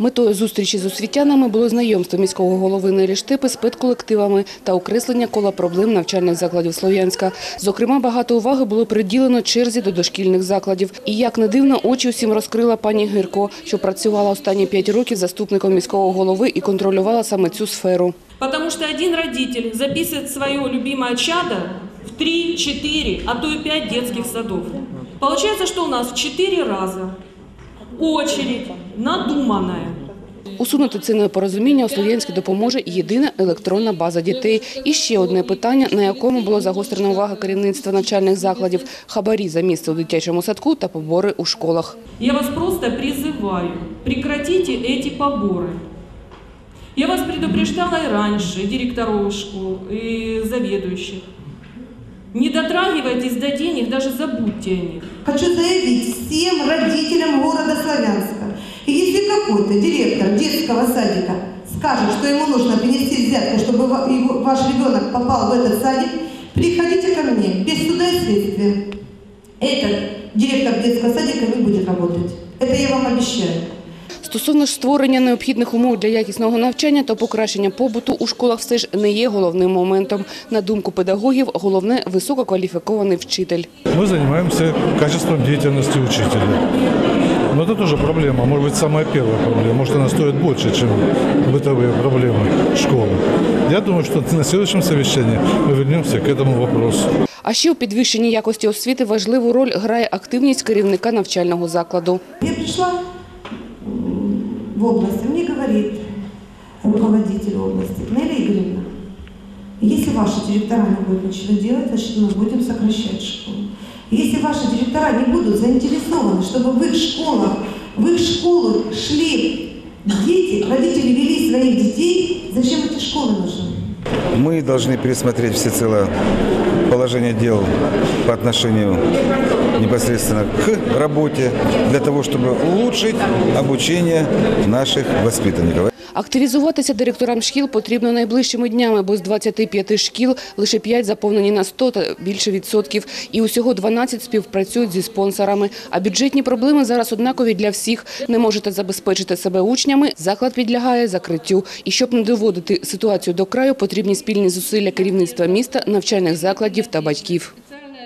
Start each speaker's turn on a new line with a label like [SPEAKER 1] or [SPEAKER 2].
[SPEAKER 1] Метою зустрічі з освітянами було знайомство міського голови Нелі Штипи з педколективами та окреслення кола проблем навчальних закладів Слов'янська. Зокрема, багато уваги було приділено черзі до дошкільних закладів. І як не дивно, очі усім розкрила пані Гирко, що працювала останні п'ять років заступником міського голови і контролювала саме цю сферу.
[SPEAKER 2] Потому что один родитель записывает свое любимое чадо в 3, 4, а то и 5 детских садов. Получается, что у нас в 4 раза очередь надуманная.
[SPEAKER 1] Усунути це непорозуміння у Слов'янській допоможе єдина електронна база дітей. І ще одне питання, на якому було загострена увага керівництва навчальних закладів – хабарі за місце у дитячому садку та побори у школах.
[SPEAKER 2] Я вас просто призываю, прекратите эти поборы. Я вас предупреждала и раньше, и директоров школ, и заведующих. Не дотрагивайтесь до денег, даже забудьте о них.
[SPEAKER 3] Хочу заявить всем родителям города Славянска. И если какой-то директор детского садика скажет, что ему нужно принести взятку, чтобы ваш ребенок попал в этот садик, приходите ко мне без суда и следствия. Этот директор детского садика не будет работать. Это я вам обещаю.
[SPEAKER 1] Стосовно ж створення необхідних умов для якісного навчання та покращення побуту у школах все ж не є головним моментом. На думку педагогів, головне – висококваліфікований вчитель.
[SPEAKER 4] Мы занимаемся качеством деятельности учителя. Но это тоже проблема, может быть, самая первая проблема. Может, она стоит больше, чем бытовые проблемы школы. Я думаю, что на следующем совещании мы вернемся к этому вопросу.
[SPEAKER 1] А ще у підвищенні якості освіти важливу роль грає активність керівника навчального закладу.
[SPEAKER 3] Я пришла м, в область, и мне говорит руководитель области, Нелли Игоревна, если ваши директора не будут ничего делать, значит мы будем сокращать школу. Если ваши директора не будут заинтересованы, чтобы в их школах, в их школу шли дети, родители вели своих детей, зачем эти школы нужны?
[SPEAKER 5] Мы должны пересмотреть всецело положение дел по отношению непосредственно к работе для того, чтобы улучшить обучение наших воспитанников.
[SPEAKER 1] Активізуватися директорам шкіл потрібно найближчими днями, бо з 25 шкіл лише 5 заповнені на 100 та більше відсотків. І усього 12 співпрацюють зі спонсорами. А бюджетні проблеми зараз однакові для всіх. Не можете забезпечити себе учнями, заклад підлягає закриттю. І щоб не доводити ситуацію до краю, потрібні спільні зусилля керівництва міста, навчальних закладів та батьків.